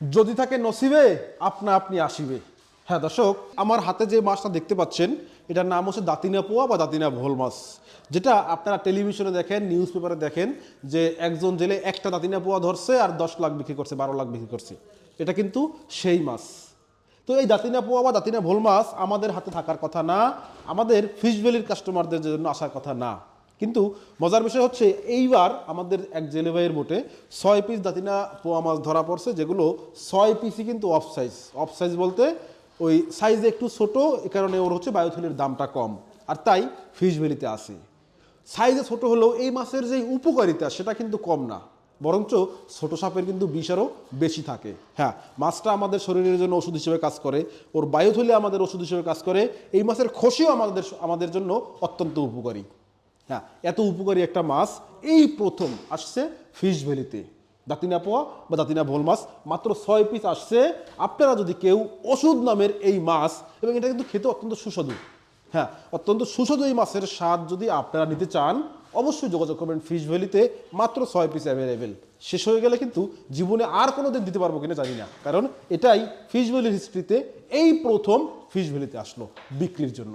যদি থাকে নসিবে, আপনা আপনি আসিবে। হ্যাঁ দর্শক, আমার হাতে যে মাছটা দেখতে পাচ্ছেন, এটার নাম হচ্ছে দাতিনা পোয়া বা দাতিনা ভোল মাছ। যেটা আপনারা টেলিভিশনে দেখেন, নিউজ পেপারে দেখেন যে একজন জেলে একটা দাতিনা পোয়া ধরছে আর দশ লাখ বিক্রি করছে, বারো লাখ বিক্রি করছে। এটা কিন্তু সেই মাছ। তো এই দাতিনা পোয়া বা দাতিনা ভোল মাছ আমাদের হাতে থাকার কথা না, আমাদের ফিশ ভ্যালির কাস্টমারদের জন্য আসার কথা না। কিন্তু মজার বিষয় হচ্ছে, এইবার আমাদের এক জেলে ভাইয়ের বোটে ছয় পিস দাতিনা পোয়া মাছ ধরা পড়ছে, যেগুলো ছয় পিসই কিন্তু অফ সাইজ অফ সাইজ বলতে ওই সাইজে একটু ছোট, এ কারণে ওর হচ্ছে বায়োথলির দামটা কম। আর তাই ফিশ ভ্যালিতে আসে সাইজে ছোট হলেও এই মাছের যে উপকারিতা, সেটা কিন্তু কম না। বরঞ্চ ছোট সাপের কিন্তু বিষ আরও বেশি থাকে। হ্যাঁ মাছটা আমাদের শরীরের জন্য ওষুধ হিসেবে কাজ করে, ওর বায়ুথলি আমাদের ওষুধ হিসেবে কাজ করে, এই মাছের খসিও আমাদের আমাদের জন্য অত্যন্ত উপকারী। হ্যাঁ এত উপকারী একটা মাছ, এই প্রথম আসছে ফিশ ভ্যালিতে দাতিনা পোয়া বা দাতিনা ভোল মাছ, মাত্র ছয় পিস আসছে। আপনারা যদি কেউ ওষুধ নামের এই মাছ, এবং এটা কিন্তু খেতে অত্যন্ত সুস্বাদু হ্যাঁ অত্যন্ত সুস্বাদু এই মাছের স্বাদ যদি আপনারা নিতে চান, অবশ্যই যোগাযোগ করবেন ফিশ ভ্যালিতে মাত্র ছয় পিস অ্যাভেলেবেল শেষ হয়ে গেলে কিন্তু জীবনে আর কোনো দিন দিতে পারব কিনা জানি না, কারণ এটাই ফিশ ভ্যালির হিস্ট্রিতে এই প্রথম ফিশ ভ্যালিতে আসলো বিক্রির জন্য।